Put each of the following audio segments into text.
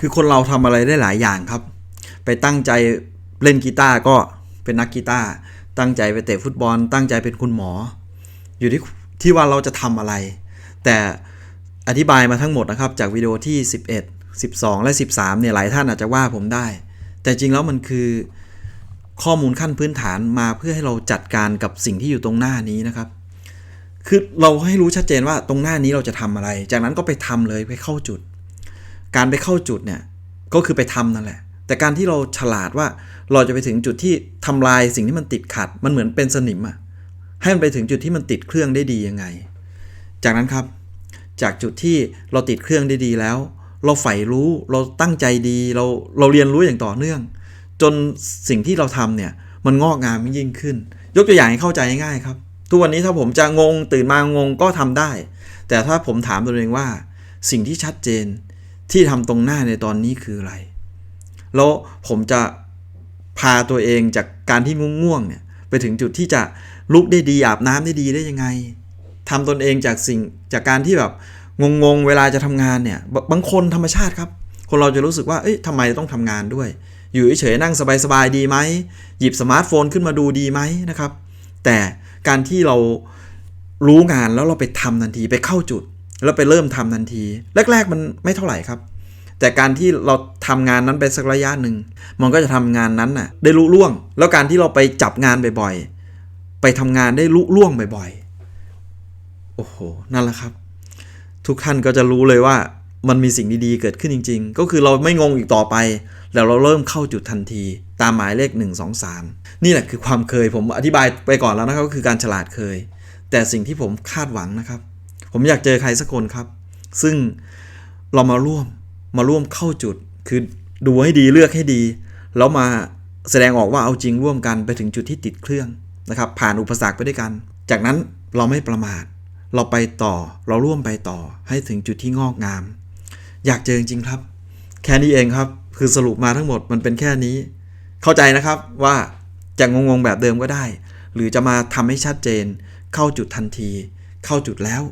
คือคนเราทำอะไรได้หลายอย่างครับ ไปตั้งใจเล่นกีตาร์ก็เป็นนักกีตาร์ตั้งใจไปเตะฟุตบอล ตั้งใจเป็นคุณหมอ อยู่ที่ที่ว่าเราจะทำอะไร แต่อธิบายมาทั้งหมดนะครับ จากวิดีโอที่ 11 12 และ 13เนี่ยหลายท่านอาจจะว่าผมได้ แต่จริงแล้วมันคือข้อมูลขั้นพื้นฐานมาเพื่อให้เราจัดการกับสิ่งที่อยู่ตรงหน้านี้นะครับ คือเราให้รู้ชัดเจนว่าตรงหน้านี้เราจะทำอะไร จากนั้นก็ไปทำเลยไปเข้าจุด การไปเข้าจุดเนี่ยก็คือไปทำนั่นแหละ แต่การที่เราฉลาดว่าเราจะไปถึงจุดที่ทำลายสิ่งที่มันติดขัด มันเหมือนเป็นสนิมอะให้มันไปถึงจุดที่มันติดเครื่องได้ดียังไง จากนั้นครับ จากจุดที่เราติดเครื่องได้ดีแล้ว เราใฝ่รู้เราตั้งใจดีเราเราเรียนรู้อย่างต่อเนื่อง จนสิ่งที่เราทำเนี่ยมันงอกงามยิ่งขึ้น ยกตัวอย่างให้เข้าใจง่ายครับ ทุกวันนี้ถ้าผมจะงงตื่นมางงก็ทำได้ แต่ถ้าผมถามตัวเองว่า สิ่งที่ชัดเจน ที่ทำตรงหน้าในตอนนี้คืออะไร แล้วผมจะพาตัวเองจากการที่ง่วงๆเนี่ยไปถึงจุดที่จะลุกได้ดีอาบน้ำได้ดีได้ยังไงทำตนเองจากสิ่งจากการที่แบบงงๆ เวลาจะทำงานเนี่ยบบางคนธรรมชาติครับ คนเราจะรู้สึกว่าเอ้ยทำไมต้องทำงานด้วย อยู่เฉยๆนั่งสบายๆดีไหมหยิบสมาร์ทโฟนขึ้นมาดูดีไหมนะครับ แต่การที่เรารู้งานแล้วเราไปทำทันทีไปเข้าจุด แล้วไปเริ่มทำทันที แรก ๆ มันไม่เท่าไหร่ครับ แต่การที่เราทำงานนั้นไปสักระยะหนึ่งมันก็จะทำงานนั้นน่ะได้ลุล่วง แล้วการที่เราไปจับงานบ่อยๆไปทำงานได้ลุล่วงบ่อยๆโอ้โหนั่นแหละครับ ทุกท่านก็จะรู้เลยว่ามันมีสิ่งดีๆ เกิดขึ้นจริง ๆ ก็คือเราไม่งงอีกต่อไป แล้วเราเริ่มเข้าจุดทันที ตามหมายเลข 1 2 3 นี่แหละคือความเคยผมอธิบายไปก่อนแล้วนะครับก็คือการฉลาดเคย แต่สิ่งที่ผมคาดหวังนะครับ ผมอยากเจอใครสักคนครับ ซึ่งเรามาร่วมมาร่วมเข้าจุด คือดูให้ดีเลือกให้ดี แล้วมาแสดงออกว่าเอาจริงร่วมกันไปถึงจุดที่ติดเครื่องนะครับ ผ่านอุปสรรคไปด้วยกัน จากนั้นเราไม่ประมาท เราไปต่อเราร่วมไปต่อให้ถึงจุดที่งอกงาม อยากเจอจริงครับ แค่นี้เองครับ คือสรุปมาทั้งหมดมันเป็นแค่นี้ เข้าใจนะครับว่าจะงงๆแบบเดิมก็ได้ หรือจะมาทำให้ชัดเจน เข้าจุดทันที เข้าจุดแล้ว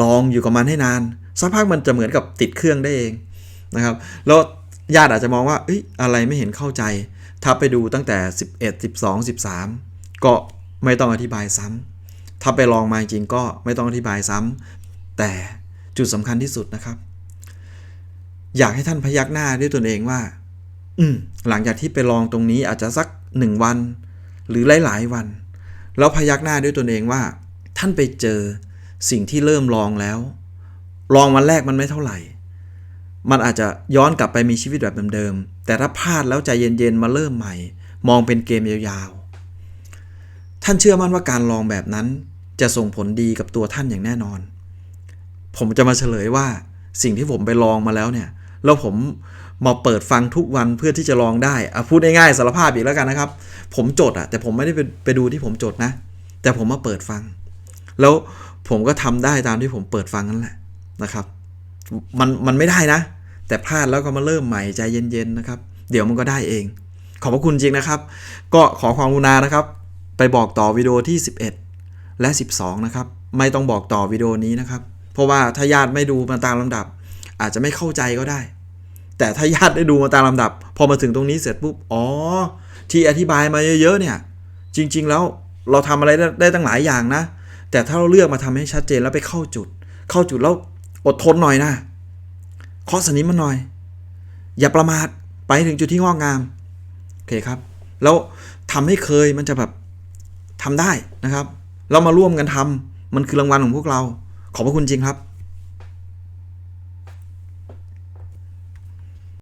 ลองอยู่กับมันให้นานสักพักมันจะเหมือนกับติดเครื่องได้เองนะครับแล้วญาติอาจจะมองว่าเอ้ยอะไรไม่เห็นเข้าใจ ถ้าไปดูตั้งแต่ 11 12 13 ก็ไม่ต้องอธิบายซ้ำถ้าไปลองมาจริงก็ไม่ต้องอธิบายซ้ำแต่จุดสำคัญที่สุดนะครับ อยากให้ท่านพยักหน้าด้วยตนเองว่า อืมหลังจากที่ไปลองตรงนี้อาจจะสักหนึ่งวัน หรือหลายๆวัน แล้วพยักหน้าด้วยตนเองว่า ท่านไปเจอ สิ่งที่เริ่มลองแล้ว ลองวันแรกมันไม่เท่าไหร่ มันอาจจะย้อนกลับไปมีชีวิตแบบเดิมๆแต่ถ้าพลาดแล้วใจเย็นๆมาเริ่มใหม่ มองเป็นเกมยาวๆ ท่านเชื่อมั่นว่าการลองแบบนั้นจะส่งผลดีกับตัวท่านอย่างแน่นอน ผมจะมาเฉลยว่าสิ่งที่ผมไปลองมาแล้วเนี่ยแล้วผมมาเปิดฟังทุกวันเพื่อที่จะลองได้อะพูดง่ายๆสารภาพอีกแล้วกันนะครับ ผมจดอะแต่ผมไม่ได้ไปไปดูที่ผมจดนะ แต่ผมมาเปิดฟัง แล้ว ผมก็ทำได้ตามที่ผมเปิดฟังนั่นแหละนะครับ มันมันไม่ได้นะ แต่พลาดแล้วก็มาเริ่มใหม่ใจเย็นๆนะครับ เดี๋ยวมันก็ได้เอง ขอบพระคุณจริงนะครับ ก็ขอความกรุณานะครับ ไปบอกต่อวิดีโอที่ 11 และ 12 นะครับ ไม่ต้องบอกต่อวิดีโอนี้นะครับ เพราะว่าถ้าญาติไม่ดูมาตามลำดับ อาจจะไม่เข้าใจก็ได้ แต่ถ้าญาติได้ดูมาตามลำดับ พอมาถึงตรงนี้เสร็จปุ๊บอ๋อที่อธิบายมาเยอะๆเนี่ย จริง ๆ แล้วเราทำอะไรได้ได้ตั้งหลายอย่างนะ แต่ถ้าเราเลือกมาทำให้ชัดเจนแล้วไปเข้าจุด เข้าจุดแล้วอดทนหน่อยนะเคาะสนิมมันหน่อย อย่าประมาทไปถึงจุดที่งอกงามโอเคครับ แล้วทำให้เคยมันจะแบบทำได้นะครับ เรามาร่วมกันทำมันคือรางวัลของพวกเรา ขอบพระคุณจริงครับ